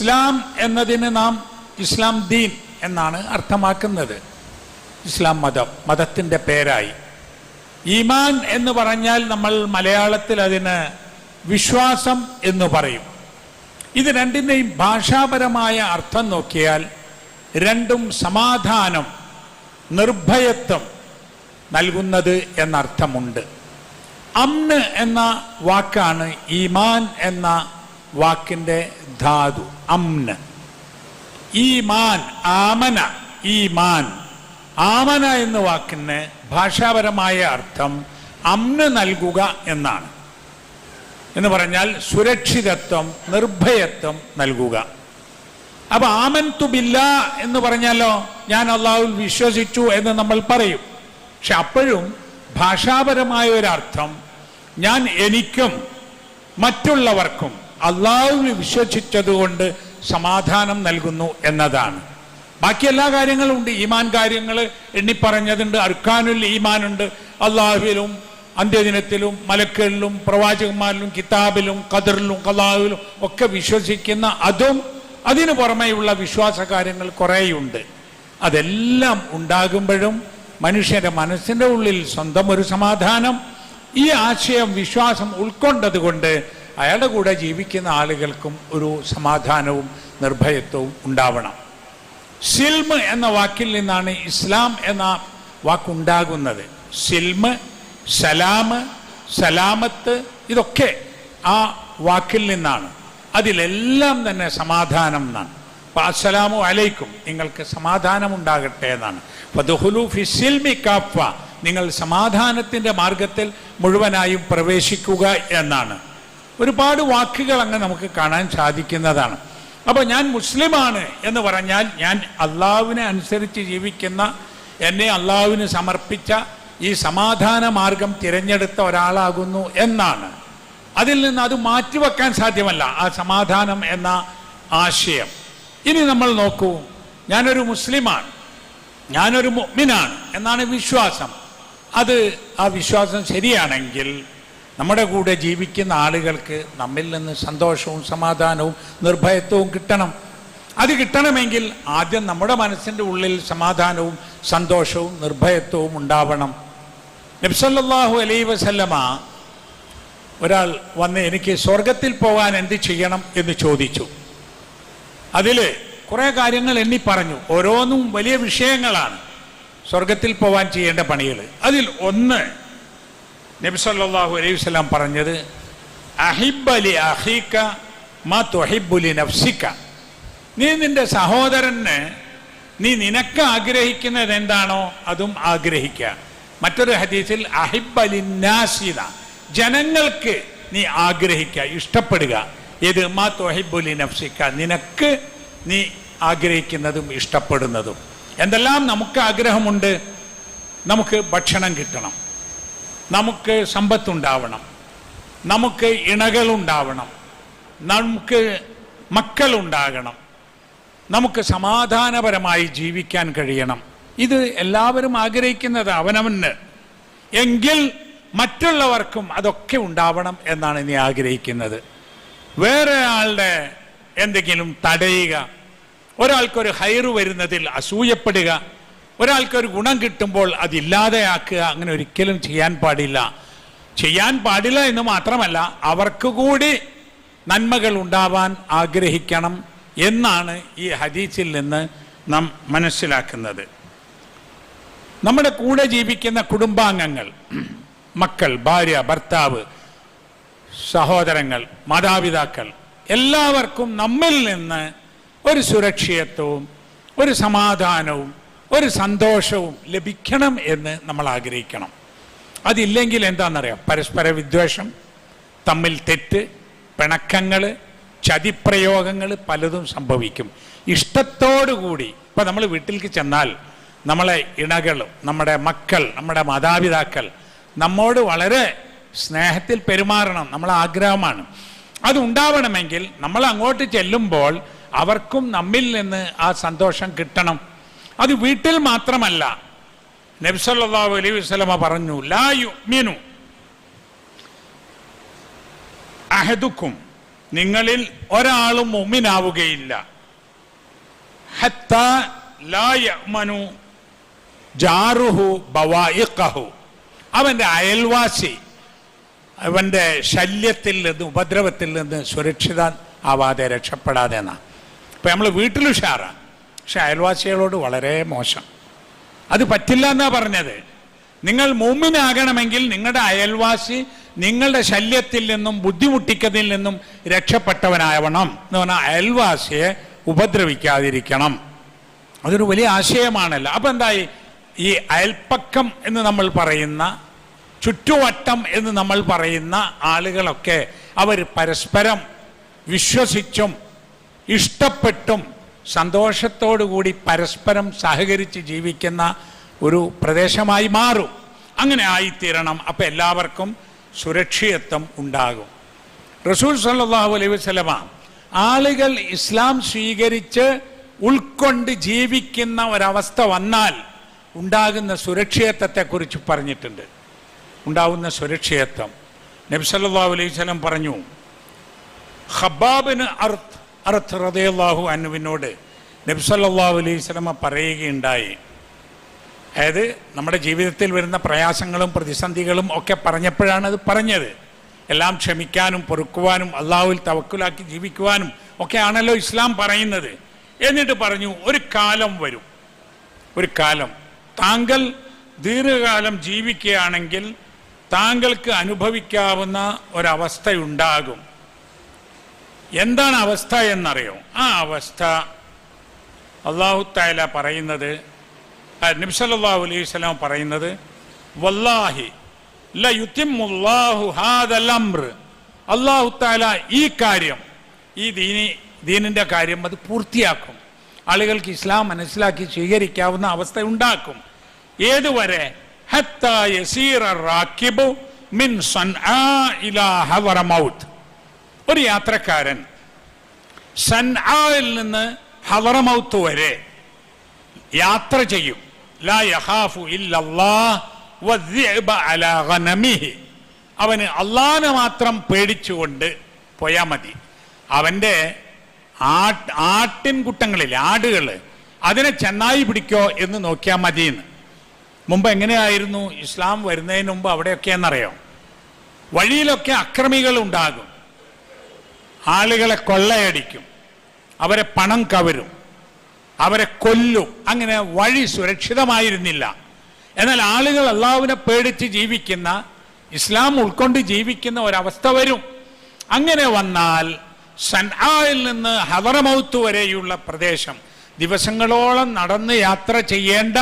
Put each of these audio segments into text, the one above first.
ഇസ്ലാം എന്നതിന് നാം ഇസ്ലാം ദീൻ എന്നാണ് അർത്ഥമാക്കുന്നത്. ഇസ്ലാം മതം മതത്തിന്റെ പേരായി. ഈമാൻ എന്ന് പറഞ്ഞാൽ നമ്മൾ മലയാളത്തിൽ അതിന് വിശ്വാസം എന്ന് പറയും. ഇത് രണ്ടിന്റെയും ഭാഷാപരമായ അർത്ഥം നോക്കിയാൽ രണ്ടും സമാധാനം നിർഭയത്വം നൽകുന്നത് എന്നർത്ഥമുണ്ട്. അമ്ന് എന്ന വാക്കാണ് ഈമാൻ എന്ന വാക്കിന്റെ ധാതു അമ്ന് ഈമാൻ ആമന ഈമാൻ ആമന എന്ന വാക്കിന് ഭാഷാപരമായ അർത്ഥം അമ്ന നൽകുക എന്നാണ്. എന്ന് പറഞ്ഞാൽ സുരക്ഷിതത്വം നിർഭയത്വം നൽകുക. അപ്പൊ ആമൻ തുബില്ല എന്ന് പറഞ്ഞാലോ ഞാൻ അള്ളാഹുൽ വിശ്വസിച്ചു എന്ന് നമ്മൾ പറയും. പക്ഷെ അപ്പോഴും ഭാഷാപരമായ ഒരർത്ഥം ഞാൻ എനിക്കും മറ്റുള്ളവർക്കും അള്ളാഹുവിൽ വിശ്വസിച്ചതുകൊണ്ട് സമാധാനം നൽകുന്നു എന്നതാണ്. ബാക്കി എല്ലാ കാര്യങ്ങളും ഉണ്ട്. ഈമാൻ കാര്യങ്ങൾ എണ്ണിപ്പറഞ്ഞതുണ്ട്. അർക്കാനുൽ ഈമാനുണ്ട് അള്ളാഹുവിലും അന്ത്യദിനത്തിലും മലക്കുകളിലും പ്രവാചകന്മാരിലും കിതാബിലും ഖദറിലും കലാഹുവിലും ഒക്കെ വിശ്വസിക്കുന്ന അതും അതിനു പുറമെയുള്ള വിശ്വാസ കാര്യങ്ങൾ കുറേയുണ്ട്. അതെല്ലാം ഉണ്ടാകുമ്പോഴും മനുഷ്യന്റെ മനസ്സിന്റെ ഉള്ളിൽ സ്വന്തം ഒരു സമാധാനം ഈ ആശയം വിശ്വാസം ഉൾക്കൊണ്ടത് കൊണ്ട് അയാളുടെ കൂടെ ജീവിക്കുന്ന ആളുകൾക്കും ഒരു സമാധാനവും നിർഭയത്വവും ഉണ്ടാവണം. സിൽമ് എന്ന വാക്കിൽ നിന്നാണ് ഇസ്ലാം എന്ന വാക്കുണ്ടാകുന്നത്. സിൽമ് സലാമ് സലാമത്ത് ഇതൊക്കെ ആ വാക്കിൽ നിന്നാണ്. അതിലെല്ലാം തന്നെ സമാധാനം എന്നാണ്. അപ്പൊ അസ്സലാമു അലൈക്കും നിങ്ങൾക്ക് സമാധാനം ഉണ്ടാകട്ടെ എന്നാണ് സിൽമി നിങ്ങൾ സമാധാനത്തിന്റെ മാർഗത്തിൽ മുഴുവനായും പ്രവേശിക്കുക എന്നാണ്. ഒരുപാട് വാക്കുകൾ അങ്ങ് നമുക്ക് കാണാൻ സാധിക്കുന്നതാണ്. അപ്പോൾ ഞാൻ മുസ്ലിമാണ് എന്ന് പറഞ്ഞാൽ ഞാൻ അള്ളാവിനെ അനുസരിച്ച് ജീവിക്കുന്ന എന്നെ അള്ളാവിന് സമർപ്പിച്ച ഈ സമാധാന മാർഗം തിരഞ്ഞെടുത്ത ഒരാളാകുന്നു എന്നാണ്. അതിൽ നിന്ന് അത് മാറ്റിവെക്കാൻ സാധ്യമല്ല ആ സമാധാനം എന്ന ആശയം. ഇനി നമ്മൾ നോക്കൂ ഞാനൊരു മുസ്ലിമാണ് ഞാനൊരു മുഅ്മിനാണ് എന്നാണ് വിശ്വാസം. അത് ആ വിശ്വാസം ശരിയാണെങ്കിൽ നമ്മുടെ കൂടെ ജീവിക്കുന്ന ആളുകൾക്ക് നമ്മിൽ നിന്ന് സന്തോഷവും സമാധാനവും നിർഭയത്വവും കിട്ടണം. അത് കിട്ടണമെങ്കിൽ ആദ്യം നമ്മുടെ മനസ്സിന്റെ ഉള്ളിൽ സമാധാനവും സന്തോഷവും നിർഭയത്വവും ഉണ്ടാവണം. നബ്സല്ലാഹു അലൈ വസല്ലമ ഒരാൾ വന്ന് എനിക്ക് സ്വർഗത്തിൽ പോകാൻ എന്ത് ചെയ്യണം എന്ന് ചോദിച്ചു. അതിൽ കുറേ കാര്യങ്ങൾ എണ്ണി പറഞ്ഞു. ഓരോന്നും വലിയ വിഷയങ്ങളാണ്. സ്വർഗത്തിൽ പോകാൻ ചെയ്യേണ്ട പണികൾ അതിൽ ഒന്ന് നബി സല്ലല്ലാഹു അലൈഹി വസല്ലം പറഞ്ഞത് അഹിബലി അഹീക്ക മാ തൊഹിബുലി നഫ്സിക്ക നീ നിന്റെ സഹോദരന് നീ നിനക്ക് ആഗ്രഹിക്കുന്നത് എന്താണോ അതും ആഗ്രഹിക്കുക മറ്റൊരു ഹദീസിൽ അഹിബലിന്നാസിത ജനങ്ങൾക്ക് നീ ആഗ്രഹിക്കുക ഇഷ്ടപ്പെടുക. ഇത് മാ തൊഹിബുലി നഫ്സിക്ക നിനക്ക് നീ ആഗ്രഹിക്കുന്നതും ഇഷ്ടപ്പെടുന്നതും. എന്തെല്ലാം നമുക്ക് ആഗ്രഹമുണ്ട്? നമുക്ക് ഭക്ഷണം കിട്ടണം. നമുക്ക് സമ്പത്തുണ്ടാവണം. നമുക്ക് ഇണകളുണ്ടാവണം. നമുക്ക് മക്കളുണ്ടാകണം. നമുക്ക് സമാധാനപരമായി ജീവിക്കാൻ കഴിയണം. ഇത് എല്ലാവരും ആഗ്രഹിക്കുന്നത് അവനവന്. എങ്കിൽ മറ്റുള്ളവർക്കും അതൊക്കെ ഉണ്ടാവണം എന്നാണ് ഇനി ആഗ്രഹിക്കുന്നത്. വേറെ ആളുടെ എന്തെങ്കിലും തടയുക ഒരാൾക്കൊരു ഹൈറ് വരുന്നതിൽ അസൂയപ്പെടുക ഒരാൾക്കൊരു ഗുണം കിട്ടുമ്പോൾ അതില്ലാതെയാക്കുക അങ്ങനെ ഒരിക്കലും ചെയ്യാൻ പാടില്ല. ചെയ്യാൻ പാടില്ല എന്ന് മാത്രമല്ല അവർക്ക് കൂടി നന്മകൾ ഉണ്ടാവാൻ ആഗ്രഹിക്കണം എന്നാണ് ഈ ഹദീസിൽ നിന്ന് നാം മനസ്സിലാക്കുന്നത്. നമ്മുടെ കൂടെ ജീവിക്കുന്ന കുടുംബാംഗങ്ങൾ മക്കൾ ഭാര്യ ഭർത്താവ് സഹോദരങ്ങൾ മാതാപിതാക്കൾ എല്ലാവർക്കും നമ്മിൽ നിന്ന് ഒരു സുരക്ഷിതത്വവും ഒരു സമാധാനവും ഒരു സന്തോഷവും ലഭിക്കണം എന്ന് നമ്മൾ ആഗ്രഹിക്കണം. അതില്ലെങ്കിൽ എന്താണെന്നറിയാം? പരസ്പര വിദ്വേഷം തമ്മിൽ തെറ്റ് പിണക്കങ്ങൾ ചതിപ്രയോഗങ്ങൾ പലതും സംഭവിക്കും. ഇഷ്ടത്തോടുകൂടി ഇപ്പം നമ്മൾ വീട്ടിലേക്ക് ചെന്നാൽ നമ്മളെ ഇണകൾ നമ്മുടെ മക്കൾ നമ്മുടെ മാതാപിതാക്കൾ നമ്മോട് വളരെ സ്നേഹത്തിൽ പെരുമാറണം നമ്മളെ ആഗ്രഹമാണ്. അത് ഉണ്ടാവണമെങ്കിൽ നമ്മൾ അങ്ങോട്ട് ചെല്ലുമ്പോൾ അവർക്കും നമ്മിൽ നിന്ന് ആ സന്തോഷം കിട്ടണം. അത് വീട്ടിൽ മാത്രമല്ല. നബ്സല്ലാഹു അലൈഹി വസ്ലമ പറഞ്ഞു ലാ യുഅ്മിനു അഹദുക്കും. നിങ്ങളിൽ ഒരാളും മുമ്മിനാവുകയില്ല ഹത്ത ലായമനു ജാറുഹു അയൽവാസി അവന്റെ ശല്യത്തിൽ നിന്ന് ഉപദ്രവത്തിൽ നിന്ന് സുരക്ഷിത ആവാതെ രക്ഷപ്പെടാതെ എന്നാണ് ഇപ്പം നമ്മൾ വീട്ടിൽ ഉഷാറാണ് പക്ഷെ അയൽവാസികളോട് വളരെ മോശം. അത് പറ്റില്ല എന്നാ പറഞ്ഞത്. നിങ്ങൾ മൂമിനാകണമെങ്കിൽ നിങ്ങളുടെ അയൽവാസി നിങ്ങളുടെ ശല്യത്തിൽ നിന്നും ബുദ്ധിമുട്ടിക്കതിൽ നിന്നും രക്ഷപ്പെട്ടവനാവണം എന്ന് പറഞ്ഞാൽ അയൽവാസിയെ ഉപദ്രവിക്കാതിരിക്കണം. അതൊരു വലിയ ആശയമാണല്ലോ. അപ്പം എന്തായി? ഈ അയൽപ്പക്കം എന്ന് നമ്മൾ പറയുന്ന ചുറ്റുവട്ടം എന്ന് നമ്മൾ പറയുന്ന ആളുകളൊക്കെ അവർ പരസ്പരം വിശ്വസിച്ചും ഇഷ്ടപ്പെട്ടും സന്തോഷത്തോടു കൂടി പരസ്പരം സഹകരിച്ച് ജീവിക്കുന്ന ഒരു പ്രദേശമായി മാറും. അങ്ങനെ ആയിത്തീരണം. അപ്പം എല്ലാവർക്കും സുരക്ഷിതത്വം ഉണ്ടാകും. റസൂൽ സല്ലാഹു അലൈഹി വസല്ലമ ആളുകൾ ഇസ്ലാം സ്വീകരിച്ച് ഉൾക്കൊണ്ട് ജീവിക്കുന്ന ഒരവസ്ഥ വന്നാൽ ഉണ്ടാകുന്ന സുരക്ഷിതത്വത്തെക്കുറിച്ച് പറഞ്ഞിട്ടുണ്ട്. ഉണ്ടാകുന്ന സുരക്ഷിതത്വം. നബി സല്ലല്ലാഹു അലൈഹി സ്വലം പറഞ്ഞു ഹബാബിന് അർത്ത് അർത്ത് ഹൃദയല്ലാഹു അനുവിനോട് നബി സല്ലല്ലാഹു അലൈഹി പറയുകയുണ്ടായി. അതായത് നമ്മുടെ ജീവിതത്തിൽ വരുന്ന പ്രയാസങ്ങളും പ്രതിസന്ധികളും ഒക്കെ പറഞ്ഞപ്പോഴാണ് അത് പറഞ്ഞത്. എല്ലാം ക്ഷമിക്കാനും പൊറുക്കുവാനും അള്ളാഹുവിൽ തവക്കുലാക്കി ജീവിക്കുവാനും ഒക്കെയാണല്ലോ ഇസ്ലാം പറയുന്നത്. എന്നിട്ട് പറഞ്ഞു ഒരു കാലം വരും. ഒരു കാലം. താങ്കൾ ദീർഘകാലം ജീവിക്കുകയാണെങ്കിൽ താങ്കൾക്ക് അനുഭവിക്കാവുന്ന ഒരവസ്ഥയുണ്ടാകും. എന്താണ് അവസ്ഥ എന്നറിയോ? ആ അവസ്ഥ അള്ളാഹു താല പറയുന്നത് നബ്സല്ലാഹു അലൈഹി സ്വലാം പറയുന്നത് വല്ലാഹി ലയുത്തിമുല്ലാഹു ഹാദൽ അംർ അള്ളാഹു താല ഈ കാര്യം ഈ ദീനി ദീനിന്റെ കാര്യം അത് പൂർത്തിയാക്കും. ആളുകൾക്ക് ഇസ്ലാം മനസ്സിലാക്കി സ്വീകരിക്കാവുന്ന അവസ്ഥ ഉണ്ടാക്കും. ഏതുവരെ? ഹത്ത യസീറ റാക്കിബു മിൻ സൻആ ഇലാ ഹദറമൗത്ത് ഒരു യാത്രക്കാരൻ സൻആയിൽ നിന്ന് ഹദറമൗത്ത് വരെ യാത്ര ചെയ്യും. ലാ ഗനമിഹി. അവന് അള്ളാനെ മാത്രം പേടിച്ചുകൊണ്ട് പോയാൽ മതി. അവന്റെ ആട്ട് ആട്ടിൻകുട്ടങ്ങളിൽ ആടുകൾ അതിനെ ചെന്നായി പിടിക്കോ എന്ന് നോക്കിയാൽ മതിയെന്ന്. മുമ്പ് എങ്ങനെയായിരുന്നു ഇസ്ലാം വരുന്നതിന് മുമ്പ് അവിടെയൊക്കെ എന്നറിയാം വഴിയിലൊക്കെ അക്രമികൾ ഉണ്ടാകും ആളുകളെ കൊള്ളയടിക്കും. അവരെ പണം കവരും. അവരെ കൊല്ലും. അങ്ങനെ വഴി സുരക്ഷിതമായിരുന്നില്ല. എന്നാൽ ആളുകൾ അള്ളാഹുവിനെ പേടിച്ച് ജീവിക്കുന്ന ഇസ്ലാം ഉൾക്കൊണ്ട് ജീവിക്കുന്ന ഒരവസ്ഥ വരും. അങ്ങനെ വന്നാൽ സൻആയിൽ നിന്ന് ഹദറമൗത്ത് വരെയുള്ള പ്രദേശം ദിവസങ്ങളോളം നടന്ന് യാത്ര ചെയ്യേണ്ട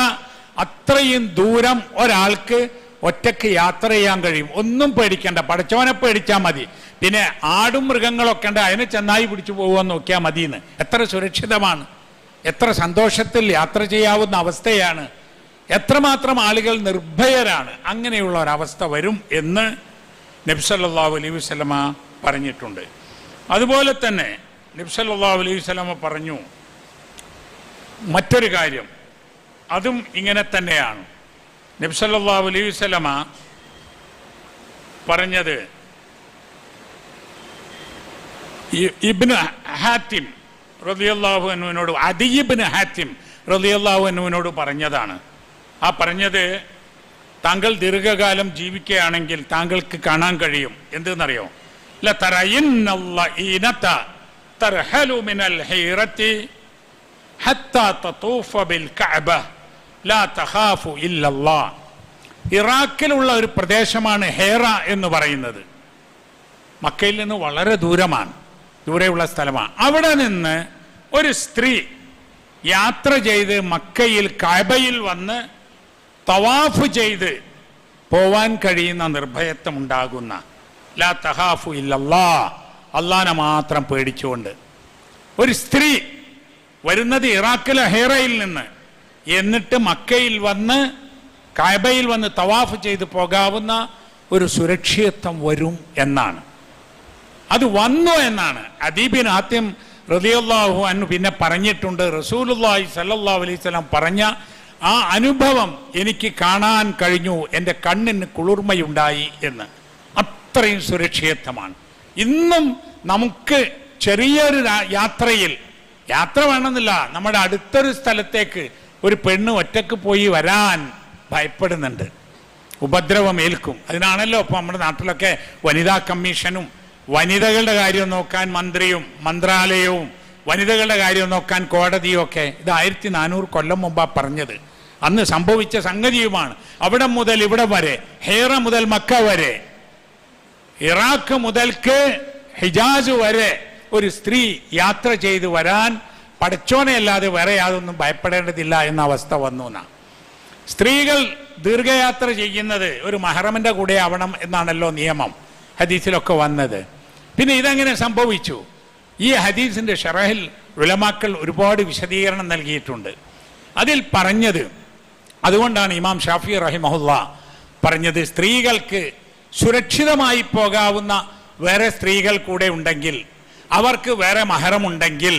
അത്രയും ദൂരം ഒരാൾക്ക് ഒറ്റയ്ക്ക് യാത്ര ചെയ്യാൻ കഴിയും. ഒന്നും പേടിക്കണ്ട. പടച്ചവനെ പേടിച്ചാൽ മതി. പിന്നെ ആടും മൃഗങ്ങളൊക്കെ ഉണ്ട്. അതിനെ ചെന്നായി പിടിച്ചു പോകുമെന്ന് നോക്കിയാൽ മതിയെന്ന്. എത്ര സുരക്ഷിതമാണ്. എത്ര സന്തോഷത്തിൽ യാത്ര ചെയ്യാവുന്ന അവസ്ഥയാണ്. എത്രമാത്രം ആളുകൾ നിർഭയരാണ്. അങ്ങനെയുള്ള ഒരവസ്ഥ വരും എന്ന് നബ്സല്ലാഹു അലൈഹി വസ്ലമ പറഞ്ഞിട്ടുണ്ട്. അതുപോലെ തന്നെ നബ്സല്ലാഹു അലൈഹി വസ്ലമ പറഞ്ഞു മറ്റൊരു കാര്യം. അതും ഇങ്ങനെ തന്നെയാണ്. നബ്സല്ലാഹു അലൈഹി വസ്ലമ പറഞ്ഞത് ഇബിന് ഹാത്തിം റളിയല്ലാഹു അനുവിനോട് അദീബിന് ഹാത്തിം റളിയല്ലാഹു അനുവിനോട് പറഞ്ഞതാണ്. ആ പറഞ്ഞത് താങ്കൾ ദീർഘകാലം ജീവിക്കുകയാണെങ്കിൽ താങ്കൾക്ക് കാണാൻ കഴിയും. എന്തെന്നറിയോ? ലതറയിന്നല്ല ലാ ഇല്ലല്ലാ. ഇറാഖിലുള്ള ഒരു പ്രദേശമാണ് ഹേറ എന്ന് പറയുന്നത്. മക്കയിൽ നിന്ന് വളരെ ദൂരമാണ് ദൂരെയുള്ള സ്ഥലമാണ്. അവിടെ നിന്ന് ഒരു സ്ത്രീ യാത്ര ചെയ്ത് മക്കയിൽ കഅബയിൽ വന്ന് തവാഫ് ചെയ്ത് പോവാൻ കഴിയുന്ന നിർഭയത്വം ഉണ്ടാകുന്ന ലാ തഹാഫു ഇല്ലല്ലാ. അള്ളാനെ മാത്രം പേടിച്ചുകൊണ്ട് ഒരു സ്ത്രീ വരുന്നത് ഇറാഖിലെ ഹേറയിൽ നിന്ന് എന്നിട്ട് മക്കയിൽ വന്ന് കായബയിൽ വന്ന് തവാഫ് ചെയ്ത് പോകാവുന്ന ഒരു സുരക്ഷിതത്വം വരും എന്നാണ്. അത് വന്നു എന്നാണ്. അദീബിൻ ആദ്യം റതിയല്ലാഹു അന്ന് പിന്നെ പറഞ്ഞിട്ടുണ്ട് റസൂലുല്ലാഹി സല്ലാ അലൈഹി സ്വലം പറഞ്ഞ ആ അനുഭവം എനിക്ക് കാണാൻ കഴിഞ്ഞു എന്റെ കണ്ണിന് കുളിർമയുണ്ടായി എന്ന്. അത്രയും സുരക്ഷിതത്വമാണ്. ഇന്നും നമുക്ക് ചെറിയൊരു യാത്രയിൽ യാത്ര വേണമെന്നില്ല നമ്മുടെ അടുത്തൊരു സ്ഥലത്തേക്ക് ഒരു പെണ്ണ് ഒറ്റയ്ക്ക് പോയി വരാൻ ഭയപ്പെടുന്നുണ്ട്. ഉപദ്രവം ഏൽക്കും. അതിനാണല്ലോ ഇപ്പോൾ നമ്മുടെ നാട്ടിലൊക്കെ വനിതാ കമ്മീഷനും വനിതകളുടെ കാര്യം നോക്കാൻ മന്ത്രിയും മന്ത്രാലയവും വനിതകളുടെ കാര്യം നോക്കാൻ കോടതിയും ഒക്കെ ഇത് ആയിരത്തി നാനൂറ് കൊല്ലം മുമ്പാണ് പറഞ്ഞത്. അന്ന് സംഭവിച്ച സംഗതിയുമാണ്. അവിടെ മുതൽ ഇവിടെ വരെ ഹേറ മുതൽ മക്ക വരെ ഇറാഖ് മുതൽക്ക് ഹിജാസ് വരെ ഒരു സ്ത്രീ യാത്ര ചെയ്തു വരാൻ പടച്ചോനെ അല്ലാതെ വേറെ യാതൊന്നും ഭയപ്പെടേണ്ടതില്ല എന്ന അവസ്ഥ വന്നു എന്നാണ് സ്ത്രീകൾ ദീർഘയാത്ര ചെയ്യുന്നത് ഒരു മഹറമിന്റെ കൂടെ ആവണം എന്നാണല്ലോ നിയമം ഹദീസിലൊക്കെ വന്നത്. പിന്നെ ഇതെങ്ങനെ സംഭവിച്ചു? ഈ ഹദീസിന്റെ ഷറഹിൽ ഉലമാക്കൾ ഒരുപാട് വിശദീകരണം നൽകിയിട്ടുണ്ട്. അതിൽ പറഞ്ഞത് അതുകൊണ്ടാണ് ഇമാം ഷാഫി റഹിമഹുല്ല പറഞ്ഞത് സ്ത്രീകൾക്ക് സുരക്ഷിതമായി പോകാവുന്ന വേറെ സ്ത്രീകൾ കൂടെ ഉണ്ടെങ്കിൽ അവർക്ക് വേറെ മഹറമുണ്ടെങ്കിൽ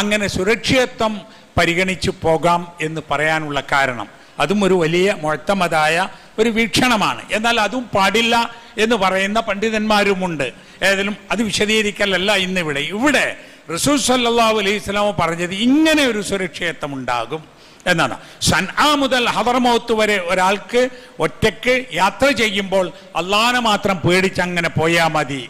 അങ്ങനെ സുരക്ഷിതത്വം പരിഗണിച്ചു പോകാം എന്ന് പറയാനുള്ള കാരണം. അതും ഒരു വലിയ മുഴത്തമതായ ഒരു വീക്ഷണമാണ്. എന്നാൽ അതും പാടില്ല എന്ന് പറയുന്ന പണ്ഡിതന്മാരുമുണ്ട്. ഏതെങ്കിലും അത് വിശദീകരിക്കലല്ല ഇന്നിവിടെ. ഇവിടെ റസൂൽ സല്ലല്ലാഹു അലൈഹി സ്വലാമ പറഞ്ഞത് ഇങ്ങനെ ഒരു സുരക്ഷിതത്വം ഉണ്ടാകും എന്നാണ്. സൻആ മുതൽ ഹദർമൗത്ത് വരെ ഒരാൾക്ക് ഒറ്റയ്ക്ക് യാത്ര ചെയ്യുമ്പോൾ അള്ളാനെ മാത്രം പേടിച്ച് അങ്ങനെ പോയാൽ മതി.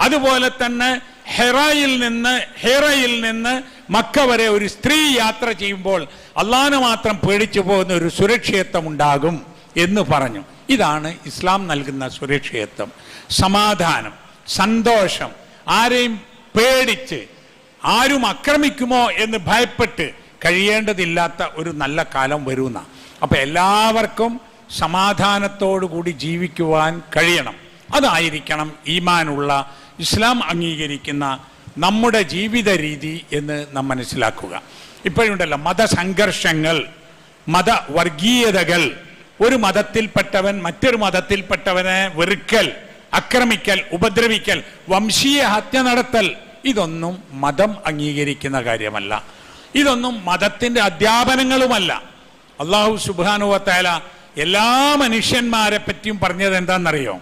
അതുപോലെ തന്നെ ഹെറയിൽ നിന്ന് ഹെറയിൽ നിന്ന് മക്ക വരെ ഒരു സ്ത്രീ യാത്ര ചെയ്യുമ്പോൾ അള്ളാനെ മാത്രം പേടിച്ചു പോകുന്ന ഒരു സുരക്ഷിതത്വം ഉണ്ടാകും എന്ന് പറഞ്ഞു. ഇതാണ് ഇസ്ലാം നൽകുന്ന സുരക്ഷിതത്വം. സമാധാനം സന്തോഷം ആരെയും പേടിച്ച് ആരും ആക്രമിക്കുമോ എന്ന് ഭയപ്പെട്ട് കഴിയേണ്ടതില്ലാത്ത ഒരു നല്ല കാലം വരുന്ന. അപ്പൊ എല്ലാവർക്കും സമാധാനത്തോടു കൂടി ജീവിക്കുവാൻ കഴിയണം. അതായിരിക്കണം ഈമാനുള്ള ഇസ്ലാം അംഗീകരിക്കുന്ന നമ്മുടെ ജീവിത രീതി എന്ന് നാം മനസ്സിലാക്കുക. ഇപ്പോഴുണ്ടല്ലോ മതസംഘർഷങ്ങൾ മതവർഗീയതകൾ ഒരു മതത്തിൽപ്പെട്ടവൻ മറ്റൊരു മതത്തിൽപ്പെട്ടവനെ വെറുക്കൽ ആക്രമിക്കൽ ഉപദ്രവിക്കൽ വംശീയ ഹത്യ നടത്തൽ ഇതൊന്നും മതം അംഗീകരിക്കുന്ന കാര്യമല്ല. ഇതൊന്നും മതത്തിന്റെ അധ്യാപനങ്ങളുമല്ല. അള്ളാഹു സുബാനുവത്തേല എല്ലാ മനുഷ്യന്മാരെ പറ്റിയും പറഞ്ഞത് എന്താണെന്നറിയോ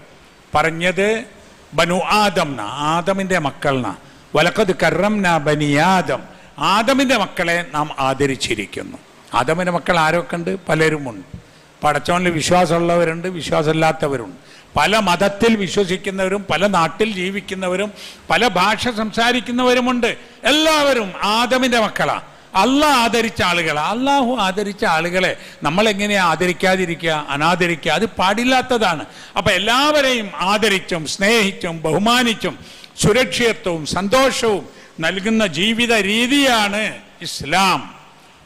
പറഞ്ഞത് ബനു ആദംന ആദമിന്റെ മക്കളെന്ന വലക്കത് കറംന ബനിയാദം ആദമിന്റെ മക്കളെ നാം ആദരിച്ചിരിക്കുന്നു. ആദമിന്റെ മക്കൾ ആരൊക്കെ ഉണ്ട്? പലരുമുണ്ട്. പടച്ചോണിൽ വിശ്വാസമുള്ളവരുണ്ട് വിശ്വാസമില്ലാത്തവരുണ്ട്. പല മതത്തിൽ വിശ്വസിക്കുന്നവരും പല നാട്ടിൽ ജീവിക്കുന്നവരും പല ഭാഷ സംസാരിക്കുന്നവരുമുണ്ട്. എല്ലാവരും ആദമിന്റെ മക്കളാ. അള്ളാഹ് ആദരിച്ച ആളുകൾ അള്ളാഹു ആദരിച്ച ആളുകളെ നമ്മൾ എങ്ങനെയാണ് ആദരിക്കാതിരിക്കുക അനാദരിക്കുക? അത് പാടില്ലാത്തതാണ്. അപ്പൊ എല്ലാവരെയും ആദരിച്ചും സ്നേഹിച്ചും ബഹുമാനിച്ചും സുരക്ഷിതത്വവും സന്തോഷവും നൽകുന്ന ജീവിത രീതിയാണ് ഇസ്ലാം.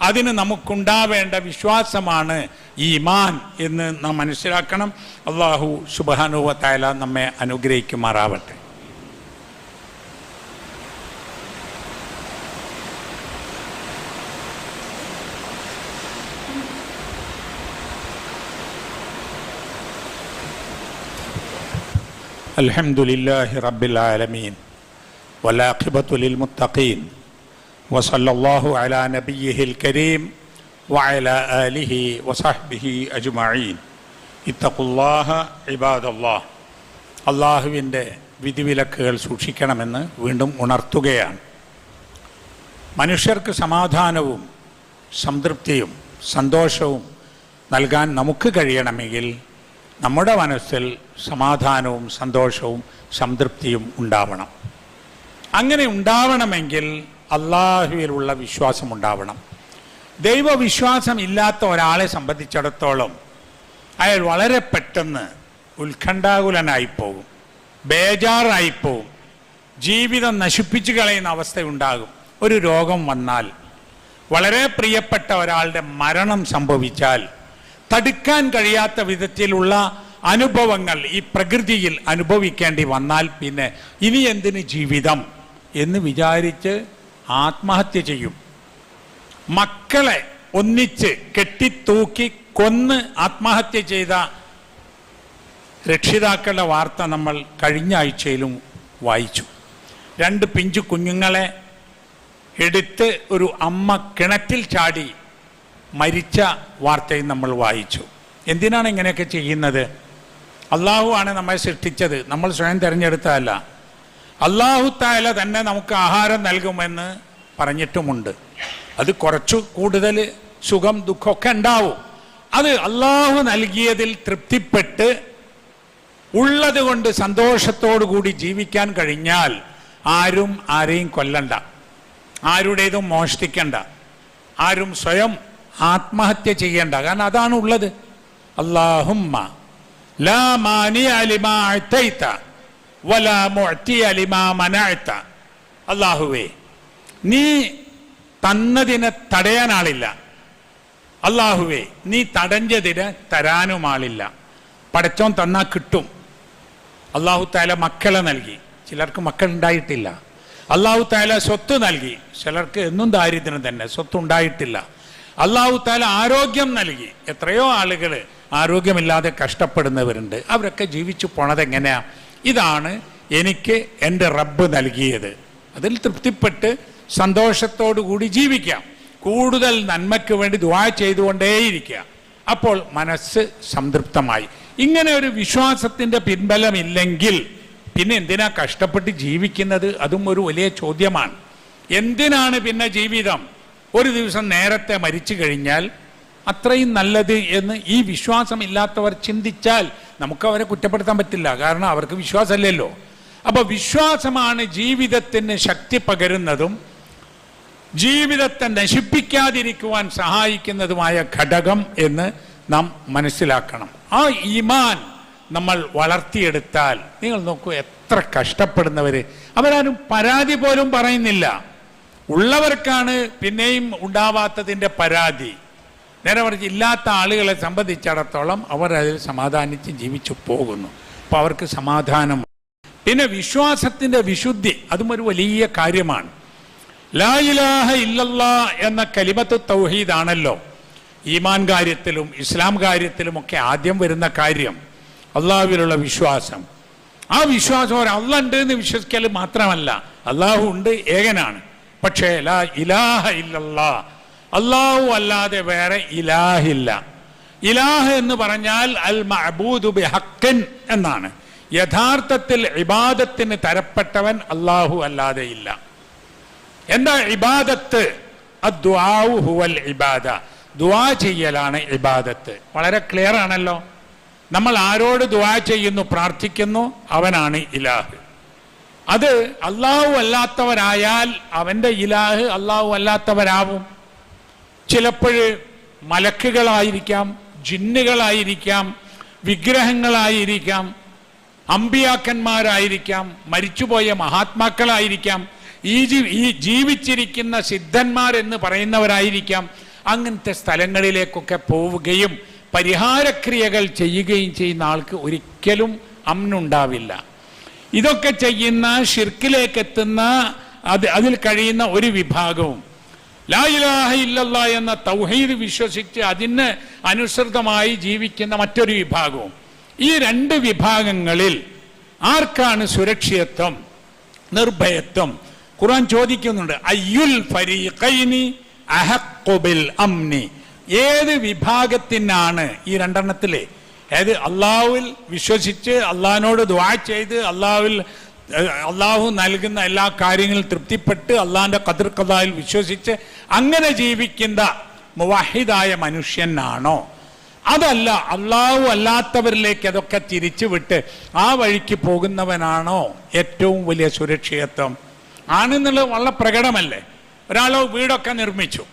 അതിന് നമുക്കുണ്ടാവേണ്ട വിശ്വാസമാണ് ഈമാൻ എന്ന് നാം മനസ്സിലാക്കണം. അള്ളാഹു സുബാനുവത്തായ നമ്മെ അനുഗ്രഹിക്കുമാറാവട്ടെ. الحمد لله رب العالمين والعاقبة للمتقين وصلى الله على نبيه الكريم وعلى آله وصحبه أجمعين اتقوا الله عباد الله അള്ളാഹുവിൻ്റെ വിധിവിലക്കുകൾ സൂക്ഷിക്കണമെന്ന് വീണ്ടും ഉണർത്തുകയാണ് മനുഷ്യർക്ക് സമാധാനവും സംതൃപ്തിയും സന്തോഷവും നൽകാൻ നമുക്ക് കഴിയണമെങ്കിൽ നമ്മുടെ മനസ്സിൽ സമാധാനവും സന്തോഷവും സംതൃപ്തിയും ഉണ്ടാവണം. അങ്ങനെ ഉണ്ടാവണമെങ്കിൽ അള്ളാഹുവിലുള്ള വിശ്വാസം ഉണ്ടാവണം ദൈവവിശ്വാസം ഇല്ലാത്ത ഒരാളെ സംബന്ധിച്ചിടത്തോളം അയാൾ വളരെ പെട്ടെന്ന് ഉത്കണ്ഠാകുലനായിപ്പോകും ബേജാറായിപ്പോവും ജീവിതം നശിപ്പിച്ചു കളയുന്ന അവസ്ഥയുണ്ടാകും. ഒരു രോഗം വന്നാൽ വളരെ പ്രിയപ്പെട്ട ഒരാളുടെ മരണം സംഭവിച്ചാൽ തടുക്കാൻ കഴിയാത്ത വിധത്തിലുള്ള അനുഭവങ്ങൾ ഈ പ്രകൃതിയിൽ അനുഭവിക്കേണ്ടി വന്നാൽ പിന്നെ ഇനി എന്തിന് ജീവിതം എന്ന് വിചാരിച്ച് ആത്മഹത്യ ചെയ്യും. മക്കളെ ഒന്നിച്ച് കെട്ടിത്തൂക്കി കൊന്ന് ആത്മഹത്യ ചെയ്ത രക്ഷിതാക്കളുടെ വാർത്ത നമ്മൾ കഴിഞ്ഞ ആഴ്ചയിലും വായിച്ചു. രണ്ട് പിഞ്ചു കുഞ്ഞുങ്ങളെ എടുത്ത് ഒരു അമ്മ കിണറ്റിൽ ചാടി മരിച്ച വാർത്തയും നമ്മൾ വായിച്ചു. എന്തിനാണ് ഇങ്ങനെയൊക്കെ ചെയ്യുന്നത്? അള്ളാഹു ആണ് നമ്മെ സൃഷ്ടിച്ചത്. നമ്മൾ സ്വയം തിരഞ്ഞെടുത്തതല്ല. അള്ളാഹു താല തന്നെ നമുക്ക് ആഹാരം നൽകുമെന്ന് പറഞ്ഞിട്ടുമുണ്ട്. അത് കുറച്ചു കൂടുതൽ സുഖം ദുഃഖമൊക്കെ ഉണ്ടാവും. അത് അള്ളാഹു നൽകിയതിൽ തൃപ്തിപ്പെട്ട് ഉള്ളത് കൊണ്ട് സന്തോഷത്തോടു കൂടി ജീവിക്കാൻ കഴിഞ്ഞാൽ ആരും ആരെയും കൊല്ലണ്ട. ആരുടേതും മോഷ്ടിക്കണ്ട. ആരും സ്വയം ആത്മഹത്യ ചെയ്യേണ്ട. കാരണം അതാണ് ഉള്ളത് ലാ വലാ അള്ളാഹുവേ നീ തന്നതിനെ തടയാൻ ആളില്ല. അള്ളാഹുവേ നീ തടഞ്ഞതിന് തരാനും ആളില്ല. പടച്ചോൻ തന്നാ കിട്ടും. അള്ളാഹു താല മക്കളെ നൽകി. ചിലർക്ക് മക്കൾ ഉണ്ടായിട്ടില്ല അള്ളാഹു താല സ്വത്ത് നൽകി. ചിലർക്ക് എന്നും ദാരിദ്ര്യം തന്നെ. സ്വത്ത് ഉണ്ടായിട്ടില്ല അള്ളാഹു താല ആരോഗ്യം നൽകി. എത്രയോ ആളുകൾ ആരോഗ്യമില്ലാതെ കഷ്ടപ്പെടുന്നവരുണ്ട്. അവരൊക്കെ ജീവിച്ചു പോണത് എങ്ങനെയാ? ഇതാണ് എനിക്ക് എന്റെ റബ്ബ് നൽകിയത്. അതിൽ തൃപ്തിപ്പെട്ട് സന്തോഷത്തോടു കൂടി ജീവിക്കാം. കൂടുതൽ നന്മയ്ക്ക് വേണ്ടി ദ്വാ ചെയ്തുകൊണ്ടേയിരിക്കുക. അപ്പോൾ മനസ്സ് സംതൃപ്തമായി. ഇങ്ങനെ ഒരു വിശ്വാസത്തിന്റെ പിൻബലമില്ലെങ്കിൽ പിന്നെ എന്തിനാ കഷ്ടപ്പെട്ട് ജീവിക്കുന്നത്? അതും ഒരു വലിയ ചോദ്യമാണ്. എന്തിനാണ് പിന്നെ ജീവിതം? ഒരു ദിവസം നേരത്തെ മരിച്ചു കഴിഞ്ഞാൽ അത്രയും നല്ലത് എന്ന് ഈ വിശ്വാസം ഇല്ലാത്തവർ ചിന്തിച്ചാൽ നമുക്ക് അവരെ കുറ്റപ്പെടുത്താൻ പറ്റില്ല. കാരണം അവർക്ക് വിശ്വാസമല്ലല്ലോ. അപ്പൊ വിശ്വാസമാണ് ജീവിതത്തിന് ശക്തി പകരുന്നതും ജീവിതത്തെ നശിപ്പിക്കാതിരിക്കുവാൻ സഹായിക്കുന്നതുമായ ഘടകം എന്ന് നാം മനസ്സിലാക്കണം. ആ ഈമാൻ നമ്മൾ വളർത്തിയെടുത്താൽ നിങ്ങൾ നോക്കൂ എത്ര കഷ്ടപ്പെടുന്നവര്. അവരാരും പരാതി പോലും പറയുന്നില്ല. ഉള്ളവർക്കാണ് പിന്നെയും ഉണ്ടാവാത്തതിന്റെ പരാതി. നേരെ മറിച്ച് ഇല്ലാത്ത ആളുകളെ സംബന്ധിച്ചിടത്തോളം അവർ അതിൽ സമാധാനിച്ച് ജീവിച്ചു പോകുന്നു. അപ്പോൾ അവർക്ക് സമാധാനം. പിന്നെ വിശ്വാസത്തിന്റെ വിശുദ്ധി അതും ഒരു വലിയ കാര്യമാണ്. ലാ ഇലാഹ എന്ന കലിമത്ത് തൗഹീദാണല്ലോ. ഈമാൻ കാര്യത്തിലും ഇസ്ലാം കാര്യത്തിലും ഒക്കെ ആദ്യം വരുന്ന കാര്യം. അള്ളാഹുവിലുള്ള വിശ്വാസം. ആ വിശ്വാസം ഒരു ഉണ്ട് എന്ന് വിശ്വസിക്കൽ മാത്രമല്ല. അള്ളാഹു ഉണ്ട് ഏകനാണ്. പക്ഷേ ലാ ഇലാഹ ഇല്ലല്ലാ. അള്ളാഹു അല്ലാതെ വേറെ ഇലാഹില്ല. ഇലാഹ് എന്ന് പറഞ്ഞാൽ അൽ മഅബൂദു ഹക്കൻ എന്നാണ്. യഥാർത്ഥത്തിൽ ഇബാദത്തിന് തരപ്പെട്ടവൻ അള്ളാഹു അല്ലാതെ ഇല്ല. എന്താ ഇബാദത്ത്? ഹുവൽ ഇബാദ. ദുആ ചെയ്യലാണ് ഇബാദത്ത്. വളരെ ക്ലിയർ ആണല്ലോ. നമ്മൾ ആരോട് ദുആ ചെയ്യുന്നു പ്രാർത്ഥിക്കുന്നു അവനാണ് ഇലാഹ്. അത് അള്ളാഹു അല്ലാത്തവരായാൽ അവന്റെ ഇലാഹ് അള്ളാഹു അല്ലാത്തവരാവും. ചിലപ്പോഴ് മലക്കുകളായിരിക്കാം ജിന്നുകളായിരിക്കാം വിഗ്രഹങ്ങളായിരിക്കാം അമ്പിയാക്കന്മാരായിരിക്കാം മരിച്ചുപോയ മഹാത്മാക്കളായിരിക്കാം ഈ ഈ ജീവിച്ചിരിക്കുന്ന സിദ്ധന്മാരെന്ന് പറയുന്നവരായിരിക്കാം. അങ്ങനത്തെ സ്ഥലങ്ങളിലേക്കൊക്കെ പോവുകയും പരിഹാരക്രിയകൾ ചെയ്യുകയും ചെയ്യുന്ന ആൾക്ക് ഒരിക്കലും അമ്നുണ്ടാവില്ല. ഇതൊക്കെ ചെയ്യുന്ന ഷിർക്കിലേക്ക് എത്തുന്ന അത് അതിൽ കഴിയുന്ന ഒരു വിഭാഗവും. ലാ ഇലാഹ ഇല്ലല്ല എന്ന തൗഹീദ് വിശ്വസിച്ച് അതിന് അനുസൃതമായി ജീവിക്കുന്ന മറ്റൊരു വിഭാഗവും. ഈ രണ്ട് വിഭാഗങ്ങളിൽ ആർക്കാണ് സുരക്ഷിതത്വം നിർഭയത്വം? ഖുർആൻ ചോദിക്കുന്നുണ്ട് അയ്യുൽ ഫരീഖൈനി അഹഖു ബിൽ അംനി? ഏത് വിഭാഗത്തിനാണ് ഈ രണ്ടെണ്ണത്തിലെ അതായത് അള്ളാഹുവിൽ വിശ്വസിച്ച് അള്ളാഹിനോട് ദ്വാ ചെയ്ത് അള്ളാഹുവിൽ അള്ളാഹു നൽകുന്ന എല്ലാ കാര്യങ്ങളും തൃപ്തിപ്പെട്ട് അള്ളാഹിന്റെ കതിർ കഥായിൽ വിശ്വസിച്ച് അങ്ങനെ ജീവിക്കുന്ന മുവാഹിദായ മനുഷ്യനാണോ? അതല്ല അള്ളാഹു അല്ലാത്തവരിലേക്ക് അതൊക്കെ തിരിച്ചു വിട്ട് ആ വഴിക്ക് പോകുന്നവനാണോ ഏറ്റവും വലിയ സുരക്ഷിതത്വം? ആണെന്നുള്ളത് വളരെ പ്രകടമല്ലേ? ഒരാളോ വീടൊക്കെ നിർമ്മിച്ചു.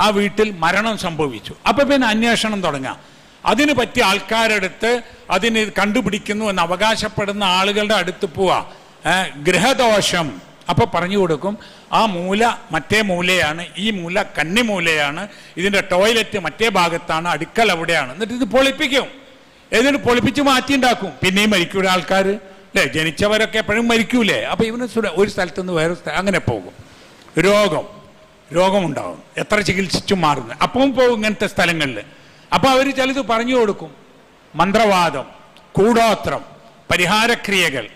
ആ വീട്ടിൽ മരണം സംഭവിച്ചു. അപ്പൊ പിന്നെ അന്വേഷണം തുടങ്ങാം. അതിന് പറ്റിയ ആൾക്കാരെടുത്ത് അതിന് കണ്ടുപിടിക്കുന്നു എന്ന് അവകാശപ്പെടുന്ന ആളുകളുടെ അടുത്ത് പോവാ. ഗ്രഹദോഷം ഗൃഹദോഷം. അപ്പൊ പറഞ്ഞു കൊടുക്കും ആ മൂല മറ്റേ മൂലയാണ് ഈ മൂല കന്നിമൂലയാണ് ഇതിന്റെ ടോയ്ലറ്റ് മറ്റേ ഭാഗത്താണ് അടുക്കൽ അവിടെയാണ്. എന്നിട്ട് ഇത് പൊളിപ്പിക്കും. എന്നിട്ട് പൊളിപ്പിച്ച് മാറ്റിണ്ടാക്കും പിന്നെയും മരിക്കൂല ആൾക്കാർ അല്ലേ ജനിച്ചവരൊക്കെ എപ്പോഴും മരിക്കൂലേ? അപ്പൊ ഇവന് ഒരു സ്ഥലത്ത് നിന്ന് വേറെ അങ്ങനെ പോകും. രോഗം. രോഗമുണ്ടാവും. എത്ര ചികിത്സിച്ചും മാറുന്നു. അപ്പം പോകും ഇങ്ങനത്തെ സ്ഥലങ്ങളിൽ അപ്പൊ അവർ ചിലത് പറഞ്ഞു കൊടുക്കും. മന്ത്രവാദം കൂടോത്രം പരിഹാരക്രിയകൾ.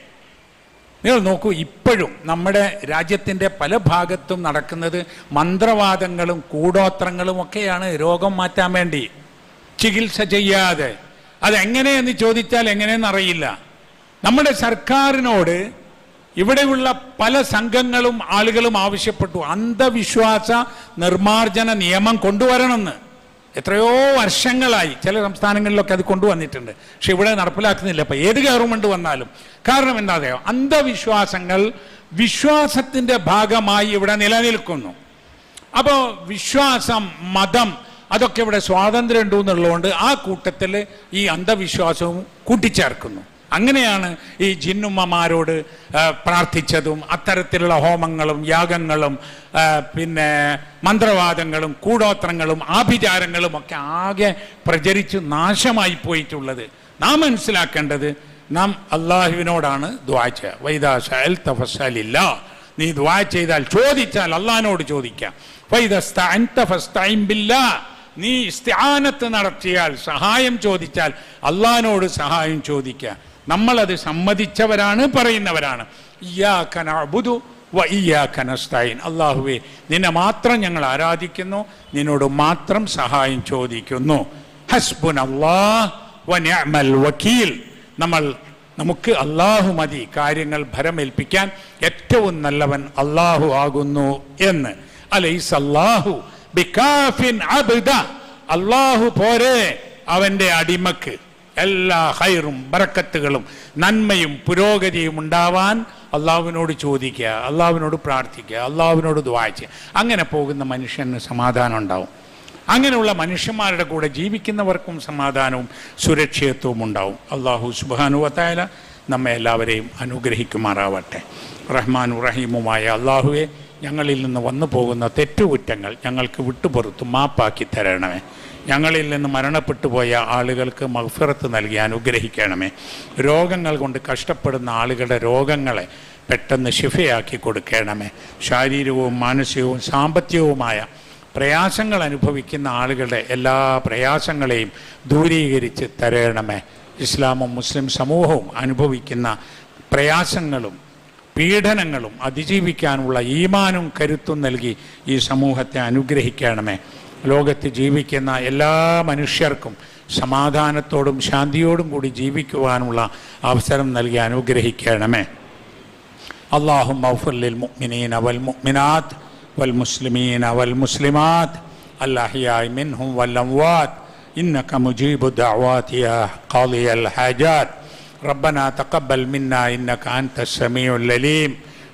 നിങ്ങൾ നോക്കൂ ഇപ്പോഴും നമ്മുടെ രാജ്യത്തിന്റെ പല ഭാഗത്തും നടക്കുന്നത് മന്ത്രവാദങ്ങളും കൂടോത്രങ്ങളും ഒക്കെയാണ് രോഗം മാറ്റാൻ വേണ്ടി. ചികിത്സ ചെയ്യാതെ. അതെങ്ങനെയെന്ന് ചോദിച്ചാൽ എങ്ങനെയെന്ന് അറിയില്ല. നമ്മുടെ സർക്കാരിനോട് ഇവിടെയുള്ള പല സംഘങ്ങളും ആളുകളും ആവശ്യപ്പെട്ടു. അന്ധവിശ്വാസ നിർമാർജന നിയമം കൊണ്ടുവരണമെന്ന്. എത്രയോ വർഷങ്ങളായി ചില സംസ്ഥാനങ്ങളിലൊക്കെ അത് കൊണ്ടുവന്നിട്ടുണ്ട്. പക്ഷെ ഇവിടെ നടപ്പിലാക്കുന്നില്ല. അപ്പൊ ഏത് ഗവൺമെന്റ് വന്നാലും. കാരണം എന്താ അറിയാം? അന്ധവിശ്വാസങ്ങൾ വിശ്വാസത്തിന്റെ ഭാഗമായി ഇവിടെ നിലനിൽക്കുന്നു. അപ്പോൾ വിശ്വാസം മതം അതൊക്കെ ഇവിടെ സ്വാതന്ത്ര്യം ഉണ്ടെന്നുള്ളതുകൊണ്ട് ആ കൂട്ടത്തിൽ ഈ അന്ധവിശ്വാസവും കൂട്ടിച്ചേർക്കുന്നു. അങ്ങനെയാണ് ഈ ജിന്നുമ്മമാരോട് പ്രാർത്ഥിച്ചതും അത്തരത്തിലുള്ള ഹോമങ്ങളും യാഗങ്ങളും പിന്നെ മന്ത്രവാദങ്ങളും കൂടോത്രങ്ങളും ആഭിചാരങ്ങളും ഒക്കെ ആകെ പ്രചരിച്ച് നാശമായി പോയിട്ടുള്ളത്. നാം മനസ്സിലാക്കേണ്ടത് നാം അള്ളാഹുവിനോടാണ് ദ്വാച്ച വൈദാശൽ തഫസലില്ല നീ ദ്വാ ചെയ്താൽ ചോദിച്ചാൽ അള്ളഹാനോട് ചോദിക്കാം. നീ ഇസ്തിആനത്ത് നടത്തിയാൽ സഹായം ചോദിച്ചാൽ അള്ളഹാനോട് സഹായം ചോദിക്കുക നമ്മളത് സമ്മതിച്ചവരാണ് പറയുന്നവരാണ്. അള്ളാഹുവെ നിന്നെ മാത്രം ഞങ്ങൾ ആരാധിക്കുന്നു നിന്നോട് മാത്രം സഹായം ചോദിക്കുന്നു. ഹസ്ബുൻ നിഅമൽ വക്കീൽ. നമ്മൾ നമുക്ക് അള്ളാഹു മതി കാര്യങ്ങൾ ഭരമേൽപ്പിക്കാൻ ഏറ്റവും നല്ലവൻ അള്ളാഹു ആകുന്നു എന്ന്. അലൈസ് അള്ളാഹു അള്ളാഹു പോരെ അവന്റെ അടിമക്ക്. എല്ലാ ഹൈറും ബറക്കത്തുകളും നന്മയും പുരോഗതിയും ഉണ്ടാവാൻ അള്ളാഹുവിനോട് ചോദിക്കുക അള്ളാഹുവിനോട് പ്രാർത്ഥിക്കുക അള്ളാഹുവിനോട് ദ്വാഴ്ച അങ്ങനെ പോകുന്ന മനുഷ്യന് സമാധാനം ഉണ്ടാവും. അങ്ങനെയുള്ള മനുഷ്യന്മാരുടെ കൂടെ ജീവിക്കുന്നവർക്കും സമാധാനവും സുരക്ഷിതത്വവും ഉണ്ടാവും. അള്ളാഹു സുബാനുവത്തായ നമ്മെ എല്ലാവരെയും അനുഗ്രഹിക്കുമാറാവട്ടെ. റഹ്മാനു റഹീമുമായ അള്ളാഹുവെ ഞങ്ങളിൽ നിന്ന് വന്നു പോകുന്ന തെറ്റുകുറ്റങ്ങൾ ഞങ്ങൾക്ക് വിട്ടുപുറത്ത് മാപ്പാക്കി തരണമേ. ഞങ്ങളിൽ നിന്ന് മരണപ്പെട്ടു പോയ ആളുകൾക്ക് മഹ്ഫിറത്ത് നൽകി അനുഗ്രഹിക്കണമേ. രോഗങ്ങൾ കൊണ്ട് കഷ്ടപ്പെടുന്ന ആളുകളുടെ രോഗങ്ങളെ പെട്ടെന്ന് ശിഫയാക്കി കൊടുക്കണമേ. ശാരീരികവും മാനസികവും സാമ്പത്തികവുമായ പ്രയാസങ്ങൾ അനുഭവിക്കുന്ന ആളുകളുടെ എല്ലാ പ്രയാസങ്ങളെയും ദൂരീകരിച്ച് തരണമേ. ഇസ്ലാമും മുസ്ലിം സമൂഹവും അനുഭവിക്കുന്ന പ്രയാസങ്ങളും പീഡനങ്ങളും അതിജീവിക്കാനുള്ള ഈമാനും കരുത്തും നൽകി ഈ സമൂഹത്തെ അനുഗ്രഹിക്കണമേ. ലോകത്ത് ജീവിക്കുന്ന എല്ലാ മനുഷ്യർക്കും സമാധാനത്തോടും ശാന്തിയോടും കൂടി ജീവിക്കുവാനുള്ള അവസരം നൽകി അനുഗ്രഹിക്കണമേ اللهم اغفر للمؤمنين والمؤمنات والمسلمين والمسلمات الأحياء منهم والأموات إنك مجيب الدعوات يا قاضي الحاجات ربنا تقبل منا إنك أنت السميع العليم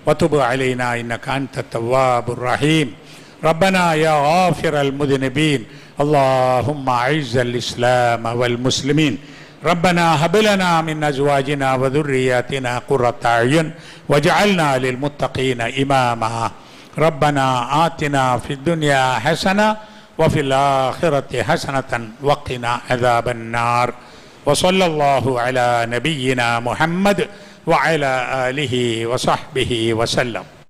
وتب علينا إنك أنت التواب الرحيم ربنا يا غافر المذنبين. اللهم أعز الإسلام والمسلمين. ربنا هب لنا من أزواجنا وذرياتنا قرة أعين واجعلنا للمتقين إماما. ربنا آتنا في الدنيا حسنة وفي الآخرة حسنة وقنا عذاب النار. وصلى الله على نبينا محمد وعلى آله وصحبه وسلم.